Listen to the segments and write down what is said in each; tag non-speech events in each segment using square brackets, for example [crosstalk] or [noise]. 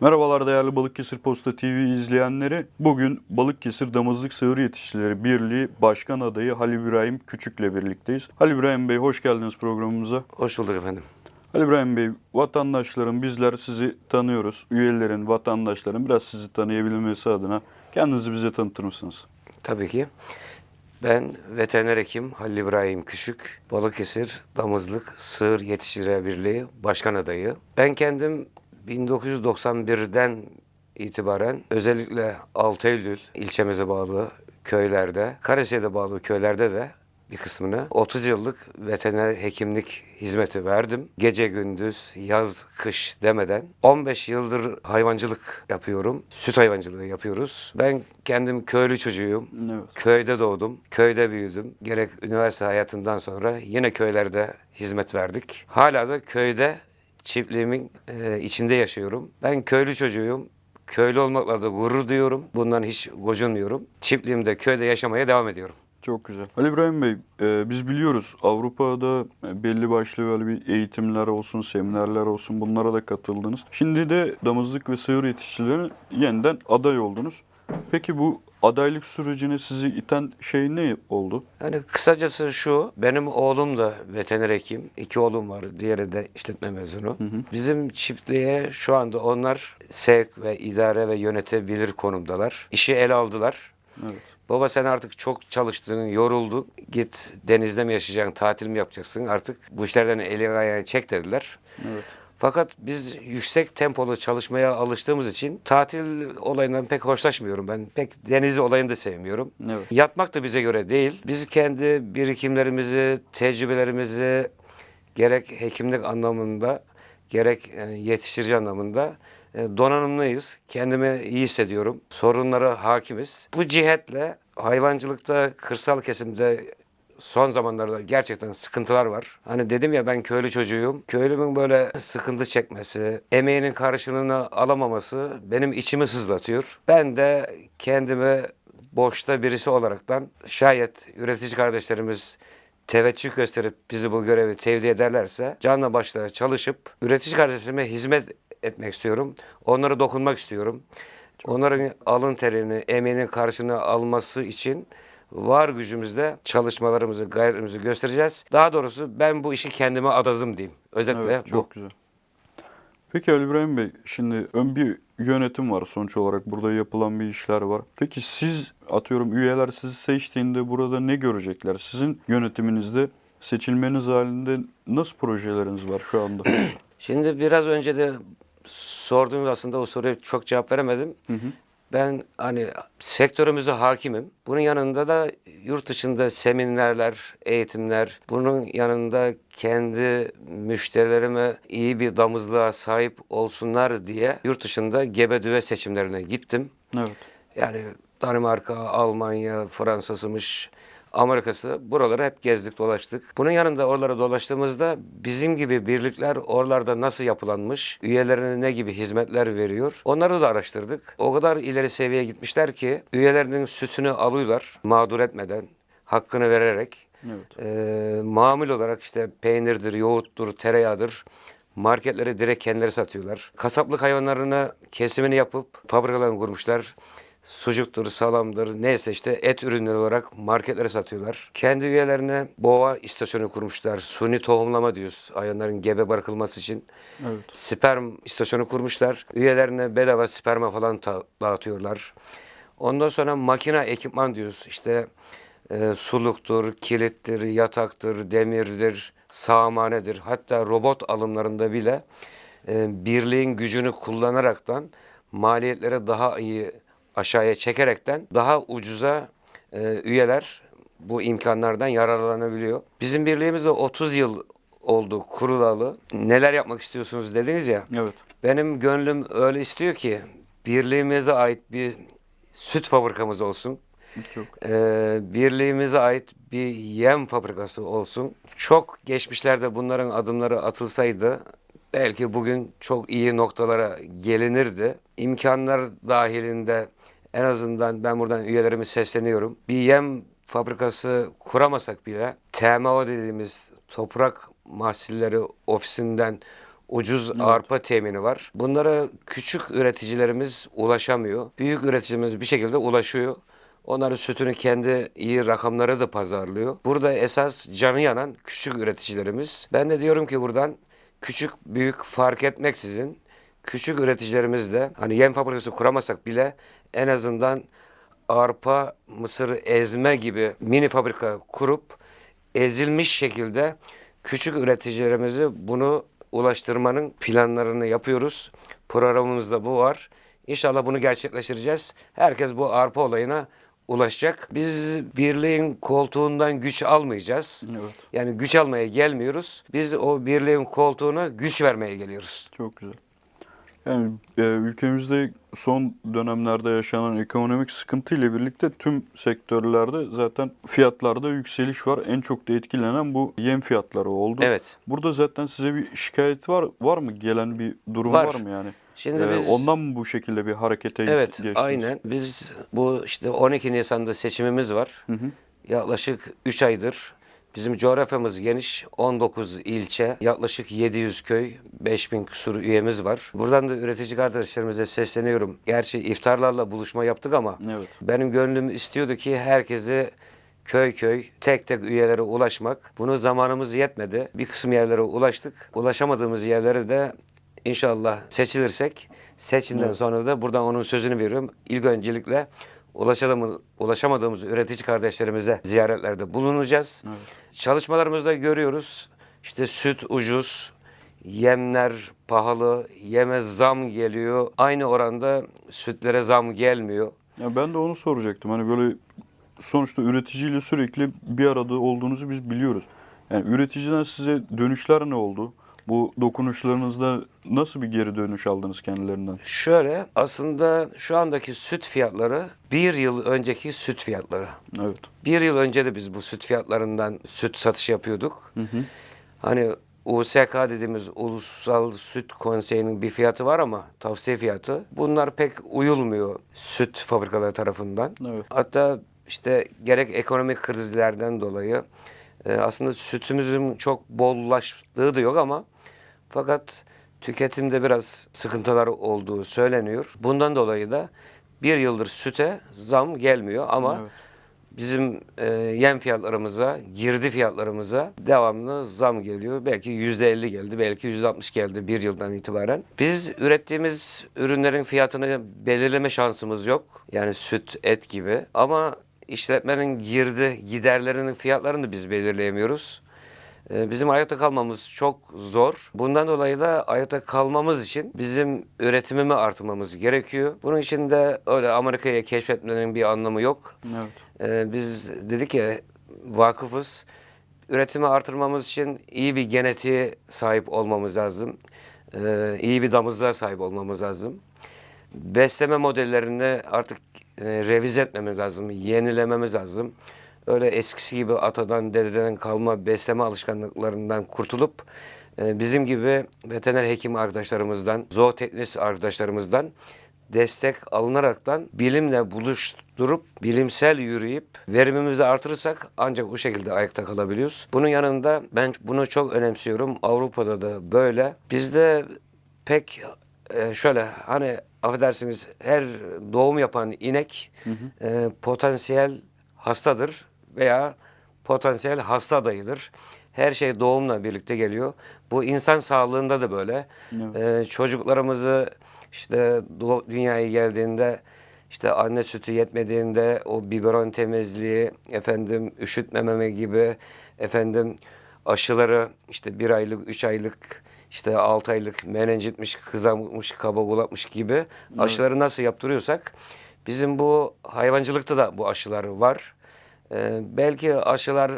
Merhabalar değerli Balıkesir Posta TV izleyenleri. Bugün Balıkesir Damızlık Sığır Yetişçileri Birliği Başkan Adayı Halil İbrahim Küçük'le birlikteyiz. Halil İbrahim Bey hoş geldiniz programımıza. Hoş bulduk efendim. Halil İbrahim Bey, vatandaşların bizler sizi tanıyoruz. Üyelerin, vatandaşların biraz sizi tanıyabilmesi adına kendinizi bize tanıtır mısınız? Tabii ki. Ben veteriner hekim Halil İbrahim Küçük, Balıkesir Damızlık Sığır Yetiştirici Birliği Başkan Adayı. Ben kendim 1991'den itibaren özellikle 6 Eylül ilçemize bağlı köylerde, Karasiye'de bağlı köylerde de bir kısmını 30 yıllık veteriner hekimlik hizmeti verdim. Gece gündüz, yaz kış demeden 15 yıldır hayvancılık yapıyorum. Süt hayvancılığı yapıyoruz. Ben kendim köylü çocuğuyum. Evet. Köyde doğdum, köyde büyüdüm. Gerek üniversite hayatından sonra yine köylerde hizmet verdik. Hala da köyde çiftliğimin e, içinde yaşıyorum. Ben köylü çocuğuyum. Köylü olmakla da gurur duyuyorum. Bundan hiç gocunmuyorum. Çiftliğimde, köyde yaşamaya devam ediyorum. Çok güzel. Ali İbrahim Bey, e, biz biliyoruz Avrupa'da belli başlı böyle bir eğitimler olsun, seminerler olsun bunlara da katıldınız. Şimdi de damızlık ve sığır yetişçileri yeniden aday oldunuz. Peki bu adaylık sürecine sizi iten şey ne oldu? Yani kısacası şu, benim oğlum da veteriner hekim. iki oğlum var, diğeri de işletme mezunu. Bizim çiftliğe şu anda onlar sevk ve idare ve yönetebilir konumdalar. İşi ele aldılar. Evet. Baba sen artık çok çalıştın, yoruldun. Git denizde mi yaşayacaksın, tatil mi yapacaksın? Artık bu işlerden eli ayağını çek dediler. Evet. Fakat biz yüksek tempolu çalışmaya alıştığımız için tatil olayından pek hoşlaşmıyorum. Ben pek deniz olayını da sevmiyorum. Evet. Yatmak da bize göre değil. Biz kendi birikimlerimizi, tecrübelerimizi gerek hekimlik anlamında gerek e, yetiştirici anlamında e, donanımlıyız. Kendimi iyi hissediyorum. Sorunlara hakimiz. Bu cihetle hayvancılıkta, kırsal kesimde son zamanlarda gerçekten sıkıntılar var. Hani dedim ya ben köylü çocuğuyum. Köylümün böyle sıkıntı çekmesi, emeğinin karşılığını alamaması benim içimi sızlatıyor. Ben de kendimi boşta birisi olaraktan şayet üretici kardeşlerimiz teveccüh gösterip bizi bu görevi tevdi ederlerse canla başla çalışıp üretici kardeşlerime hizmet etmek istiyorum. Onlara dokunmak istiyorum. Onların alın terini, emeğinin karşılığını alması için var gücümüzle çalışmalarımızı, gayretimizi göstereceğiz. Daha doğrusu ben bu işi kendime adadım diyeyim. Özetle Evet, bu. çok güzel. Peki Ali İbrahim Bey, şimdi ön bir yönetim var sonuç olarak. Burada yapılan bir işler var. Peki siz atıyorum üyeler sizi seçtiğinde burada ne görecekler? Sizin yönetiminizde seçilmeniz halinde nasıl projeleriniz var şu anda? [clears throat] Şimdi biraz önce de sorduğunuz aslında o soruya çok cevap veremedim. Ben hani sektörümüze hakimim. Bunun yanında da yurt dışında seminerler, eğitimler, bunun yanında kendi müşterilerime iyi bir damızlığa sahip olsunlar diye yurt dışında gebe düve seçimlerine gittim. evet. Yani Danimarka, Almanya, Fransa'sımış, Amerika'sı buraları hep gezdik dolaştık. Bunun yanında oralara dolaştığımızda bizim gibi birlikler oralarda nasıl yapılanmış, üyelerine ne gibi hizmetler veriyor onları da araştırdık. O kadar ileri seviyeye gitmişler ki üyelerinin sütünü alıyorlar mağdur etmeden, hakkını vererek. Evet. Ee, mamul olarak işte peynirdir, yoğurttur, tereyağıdır marketlere direkt kendileri satıyorlar. Kasaplık hayvanlarına kesimini yapıp fabrikalarını kurmuşlar. Sucuktur, salamdır, neyse işte et ürünleri olarak marketlere satıyorlar. Kendi üyelerine boğa istasyonu kurmuşlar. Suni tohumlama diyoruz hayvanların gebe bırakılması için. Evet. Sperm istasyonu kurmuşlar. Üyelerine bedava sperma falan dağıtıyorlar. Ondan sonra makine ekipman diyoruz. İşte e, suluktur, kilittir, yataktır, demirdir, sağmanedir. Hatta robot alımlarında bile e, birliğin gücünü kullanaraktan maliyetleri daha iyi aşağıya çekerekten daha ucuza e, üyeler bu imkanlardan yararlanabiliyor. Bizim birliğimiz de 30 yıl oldu kurulalı. Neler yapmak istiyorsunuz dediniz ya. Evet. Benim gönlüm öyle istiyor ki birliğimize ait bir süt fabrikamız olsun. Çok. Ee, birliğimize ait bir yem fabrikası olsun. Çok geçmişlerde bunların adımları atılsaydı belki bugün çok iyi noktalara gelinirdi. İmkanlar dahilinde en azından ben buradan üyelerime sesleniyorum. Bir yem fabrikası kuramasak bile TMO dediğimiz toprak mahsulleri ofisinden ucuz arpa temini var. Bunlara küçük üreticilerimiz ulaşamıyor. Büyük üreticilerimiz bir şekilde ulaşıyor. Onların sütünü kendi iyi rakamları da pazarlıyor. Burada esas canı yanan küçük üreticilerimiz. Ben de diyorum ki buradan küçük büyük fark etmeksizin küçük üreticilerimiz de hani yem fabrikası kuramasak bile en azından arpa, mısır ezme gibi mini fabrika kurup ezilmiş şekilde küçük üreticilerimizi bunu ulaştırmanın planlarını yapıyoruz. Programımızda bu var. İnşallah bunu gerçekleştireceğiz. Herkes bu arpa olayına ulaşacak. Biz birliğin koltuğundan güç almayacağız. Evet. Yani güç almaya gelmiyoruz. Biz o birliğin koltuğuna güç vermeye geliyoruz. Çok güzel. Yani e, ülkemizde son dönemlerde yaşanan ekonomik sıkıntı ile birlikte tüm sektörlerde zaten fiyatlarda yükseliş var. En çok da etkilenen bu yem fiyatları oldu. Evet. Burada zaten size bir şikayet var var mı? Gelen bir durum Var. var, mı yani? Şimdi Ee, biz ondan mı bu şekilde bir harekete Evet, geçtiniz? aynen. Biz bu işte 12 Nisan'da seçimimiz var. Yaklaşık 3 aydır bizim coğrafyamız geniş. 19 ilçe, yaklaşık 700 köy, 5000 küsur üyemiz var. Buradan da üretici kardeşlerimize sesleniyorum. Gerçi iftarlarla buluşma yaptık ama Evet. benim gönlüm istiyordu ki herkesi köy köy tek tek üyelere ulaşmak. Bunu zamanımız yetmedi. Bir kısım yerlere ulaştık. Ulaşamadığımız yerlere de inşallah seçilirsek seçimden sonra da buradan onun sözünü veriyorum. İlk öncelikle ulaşamadığımız, ulaşamadığımız üretici kardeşlerimize ziyaretlerde bulunacağız. Çalışmalarımızda görüyoruz. İşte süt ucuz, yemler pahalı, yeme zam geliyor. Aynı oranda sütlere zam gelmiyor. Ya ben de onu soracaktım. Hani böyle sonuçta üreticiyle sürekli bir arada olduğunuzu biz biliyoruz. Yani üreticiden size dönüşler ne oldu? Bu dokunuşlarınızda nasıl bir geri dönüş aldınız kendilerinden? Şöyle aslında şu andaki süt fiyatları bir yıl önceki süt fiyatları. Evet. Bir yıl önce de biz bu süt fiyatlarından süt satışı yapıyorduk. Hani USK dediğimiz Ulusal Süt Konseyi'nin bir fiyatı var ama tavsiye fiyatı. Bunlar pek uyulmuyor süt fabrikaları tarafından. Evet. Hatta işte gerek ekonomik krizlerden dolayı e, aslında sütümüzün çok bollaştığı da yok ama fakat tüketimde biraz sıkıntılar olduğu söyleniyor. Bundan dolayı da bir yıldır süte zam gelmiyor ama Evet. bizim e, yem fiyatlarımıza, girdi fiyatlarımıza devamlı zam geliyor. Belki yüzde elli geldi, belki yüzde altmış geldi bir yıldan itibaren. Biz ürettiğimiz ürünlerin fiyatını belirleme şansımız yok. Yani süt, et gibi. Ama işletmenin girdi, giderlerinin fiyatlarını biz belirleyemiyoruz. Ee, Bizim ayakta kalmamız çok zor. Bundan dolayı da ayakta kalmamız için bizim üretimimi artırmamız gerekiyor. Bunun için de öyle Amerika'ya keşfetmenin bir anlamı yok. Evet. Ee, biz dedik ya vakıfız. Üretimi artırmamız için iyi bir genetiğe sahip olmamız lazım. Ee, iyi bir damızlığa sahip olmamız lazım. Besleme modellerini artık e, revize etmemiz lazım, yenilememiz lazım. Öyle eskisi gibi atadan, dededen kalma besleme alışkanlıklarından kurtulup e, bizim gibi veteriner hekim arkadaşlarımızdan, zooteknist arkadaşlarımızdan destek alınaraktan bilimle buluşturup bilimsel yürüyüp verimimizi artırırsak ancak bu şekilde ayakta kalabiliyoruz. Bunun yanında ben bunu çok önemsiyorum. Avrupa'da da böyle. Bizde pek e, şöyle hani affedersiniz her doğum yapan inek e, potansiyel hastadır veya potansiyel hasta adayıdır. Her şey doğumla birlikte geliyor. Bu insan sağlığında da böyle. E, çocuklarımızı işte dünyaya geldiğinde işte anne sütü yetmediğinde o biberon temizliği, efendim üşütmememe gibi, efendim aşıları işte bir aylık, üç aylık, işte altı aylık menenjitmiş, kızarmış, kaba kulakmış gibi aşıları nasıl yaptırıyorsak bizim bu hayvancılıkta da bu aşılar var. Ee, belki aşılar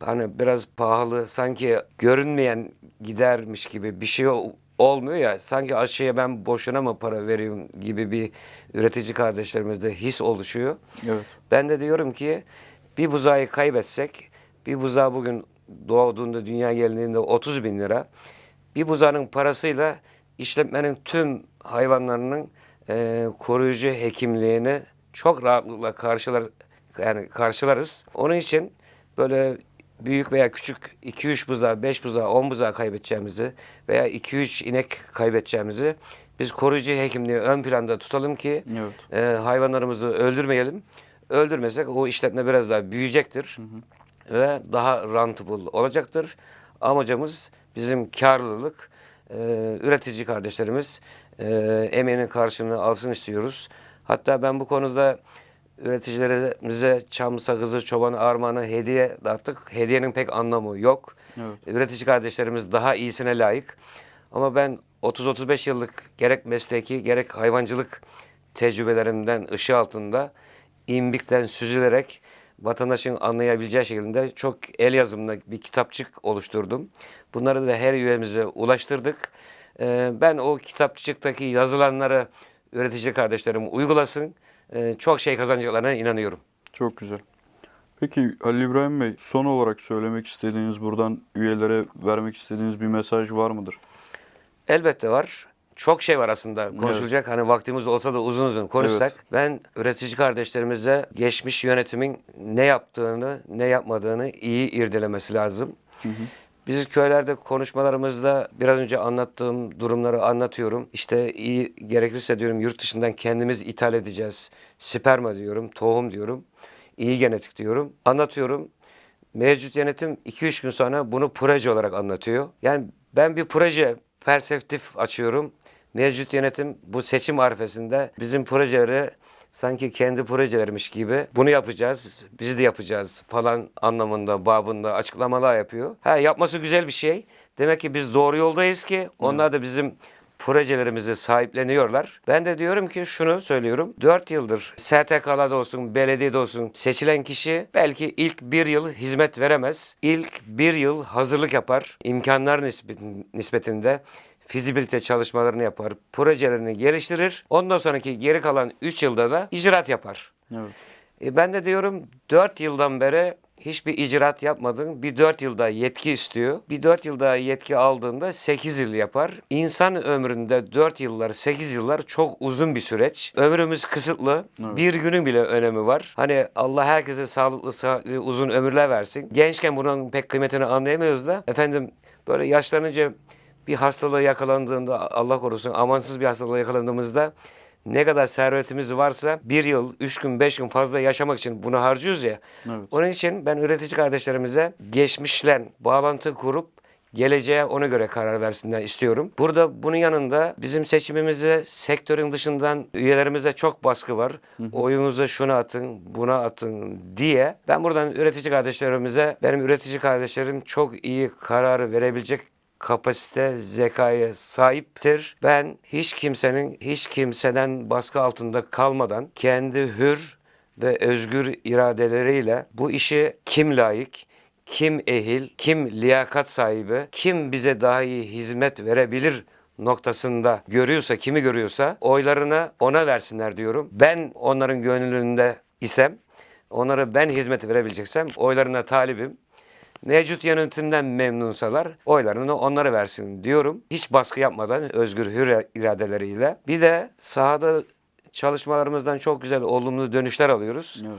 hani biraz pahalı sanki görünmeyen gidermiş gibi bir şey ol- olmuyor ya sanki aşıya ben boşuna mı para veriyorum gibi bir üretici kardeşlerimizde his oluşuyor. Evet. Ben de diyorum ki bir buzağı kaybetsek bir buzağı bugün doğduğunda dünya geldiğinde 30 bin lira bir buzağının parasıyla işletmenin tüm hayvanlarının e, koruyucu hekimliğini çok rahatlıkla karşılar yani karşılarız. Onun için böyle büyük veya küçük 2-3 buzağı, 5 buzağı, 10 buzağı kaybedeceğimizi veya 2-3 inek kaybedeceğimizi biz koruyucu hekimliği ön planda tutalım ki Evet. e, hayvanlarımızı öldürmeyelim. Öldürmesek o işletme biraz daha büyüyecektir ve daha rentable olacaktır. Amacımız bizim karlılık. E, üretici kardeşlerimiz e, emeğinin karşılığını alsın istiyoruz. Hatta ben bu konuda üreticilerimize çam sakızı, çoban armağanı hediye dağıttık. Hediyenin pek anlamı yok. Evet. Üretici kardeşlerimiz daha iyisine layık. Ama ben 30-35 yıllık gerek mesleki gerek hayvancılık tecrübelerimden ışığı altında imbikten süzülerek vatandaşın anlayabileceği şekilde çok el yazımlı bir kitapçık oluşturdum. Bunları da her üyemize ulaştırdık. Ee, ben o kitapçıktaki yazılanları üretici kardeşlerim uygulasın. Ee, çok şey kazanacaklarına inanıyorum. Çok güzel. Peki Halil İbrahim Bey son olarak söylemek istediğiniz buradan üyelere vermek istediğiniz bir mesaj var mıdır? Elbette var. Çok şey var aslında konuşulacak. Hani vaktimiz olsa da uzun uzun konuşsak. Ben üretici kardeşlerimize geçmiş yönetimin ne yaptığını, ne yapmadığını iyi irdelemesi lazım. Biz köylerde konuşmalarımızda biraz önce anlattığım durumları anlatıyorum. İşte iyi gerekirse diyorum yurt dışından kendimiz ithal edeceğiz. Sperma diyorum, tohum diyorum. iyi genetik diyorum. Anlatıyorum. Mevcut yönetim 2-3 gün sonra bunu proje olarak anlatıyor. Yani ben bir proje perspektif açıyorum. Mevcut yönetim bu seçim arifesinde bizim projeleri sanki kendi projelermiş gibi bunu yapacağız, biz de yapacağız falan anlamında, babında açıklamalar yapıyor. Ha yapması güzel bir şey. Demek ki biz doğru yoldayız ki onlar da bizim projelerimizi sahipleniyorlar. Ben de diyorum ki şunu söylüyorum. 4 yıldır STK'larda olsun, belediyede olsun seçilen kişi belki ilk bir yıl hizmet veremez. İlk bir yıl hazırlık yapar. İmkanlar nispet- nispetinde fizibilite çalışmalarını yapar, projelerini geliştirir. Ondan sonraki geri kalan 3 yılda da icraat yapar. Evet. E ben de diyorum 4 yıldan beri hiçbir icraat yapmadın. Bir 4 yılda yetki istiyor. Bir 4 yılda yetki aldığında 8 yıl yapar. İnsan ömründe 4 yıllar, 8 yıllar çok uzun bir süreç. Ömrümüz kısıtlı. Evet. Bir günün bile önemi var. Hani Allah herkese sağlıklı, sağlıklı uzun ömürler versin. Gençken bunun pek kıymetini anlayamıyoruz da. Efendim böyle yaşlanınca bir hastalığa yakalandığında Allah korusun amansız bir hastalığa yakalandığımızda ne kadar servetimiz varsa bir yıl, üç gün, beş gün fazla yaşamak için bunu harcıyoruz ya. Evet. Onun için ben üretici kardeşlerimize geçmişle bağlantı kurup geleceğe ona göre karar versinler istiyorum. Burada bunun yanında bizim seçimimize sektörün dışından üyelerimize çok baskı var. Oyunuzu şuna atın, buna atın diye. Ben buradan üretici kardeşlerimize, benim üretici kardeşlerim çok iyi kararı verebilecek kapasite, zekaya sahiptir. Ben hiç kimsenin, hiç kimseden baskı altında kalmadan kendi hür ve özgür iradeleriyle bu işi kim layık, kim ehil, kim liyakat sahibi, kim bize daha iyi hizmet verebilir noktasında görüyorsa, kimi görüyorsa oylarını ona versinler diyorum. Ben onların gönlünde isem, onlara ben hizmet verebileceksem oylarına talibim. Mevcut yönetimden memnunsalar oylarını onlara versin diyorum. Hiç baskı yapmadan özgür hür iradeleriyle. Bir de sahada çalışmalarımızdan çok güzel olumlu dönüşler alıyoruz. Evet.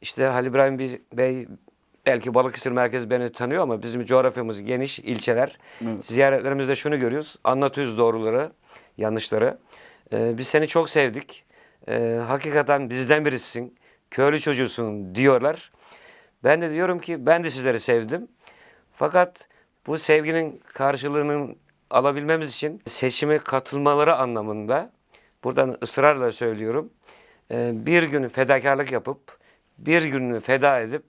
İşte Halil İbrahim Bey- belki Balıkesir merkezi beni tanıyor ama bizim coğrafyamız geniş ilçeler. Evet. Ziyaretlerimizde şunu görüyoruz. Anlatıyoruz doğruları, yanlışları. Ee, biz seni çok sevdik. Ee, hakikaten bizden birisin. Köylü çocuğusun diyorlar. Ben de diyorum ki ben de sizleri sevdim. Fakat bu sevginin karşılığını alabilmemiz için seçime katılmaları anlamında buradan ısrarla söylüyorum. Ee, bir gün fedakarlık yapıp bir gününü feda edip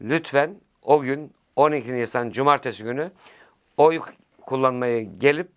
lütfen o gün 12 Nisan Cumartesi günü oy kullanmaya gelip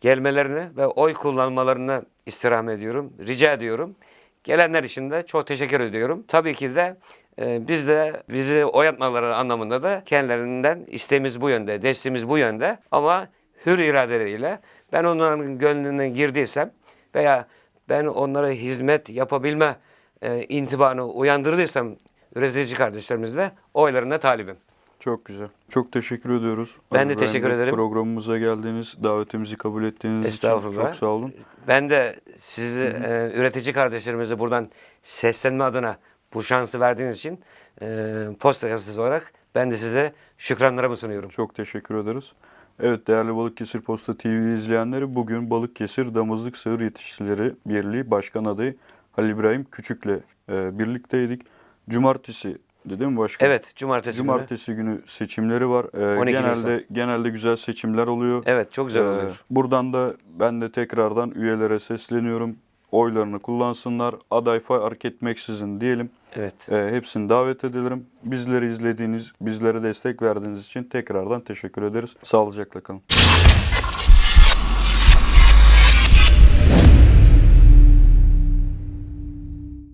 gelmelerini ve oy kullanmalarını istirham ediyorum. Rica ediyorum. Gelenler için de çok teşekkür ediyorum. Tabii ki de biz de bizi oyatmaları anlamında da kendilerinden isteğimiz bu yönde, desteğimiz bu yönde. Ama hür iradeleriyle ben onların gönlüne girdiysem veya ben onlara hizmet yapabilme e, intibanı uyandırdıysam üretici kardeşlerimizle oylarına talibim. Çok güzel. Çok teşekkür ediyoruz. Ben Ali de teşekkür ederim. Programımıza geldiniz, davetimizi kabul ettiğiniz için çok sağ olun. Ben de sizi e, üretici kardeşlerimize buradan seslenme adına bu şansı verdiğiniz için e, posta gazetesi olarak Ben de size şükranlarımı sunuyorum. Çok teşekkür ederiz. Evet değerli Balıkesir Posta TV izleyenleri bugün Balıkesir Damızlık Sığır Yetişçileri Birliği Başkan adayı Halil İbrahim Küçük'le e, birlikteydik. Cumartesi değil mi başkan? Evet, cumartesi, günü. Cumartesi günü seçimleri var. E, 12 genelde Nisan. genelde güzel seçimler oluyor. Evet, çok güzel Ee, oluyor. buradan da ben de tekrardan üyelere sesleniyorum. Oylarını kullansınlar. Aday fark etmeksizin diyelim. Evet. Ee, hepsini davet edelim. Bizleri izlediğiniz, bizlere destek verdiğiniz için tekrardan teşekkür ederiz. Sağlıcakla kalın.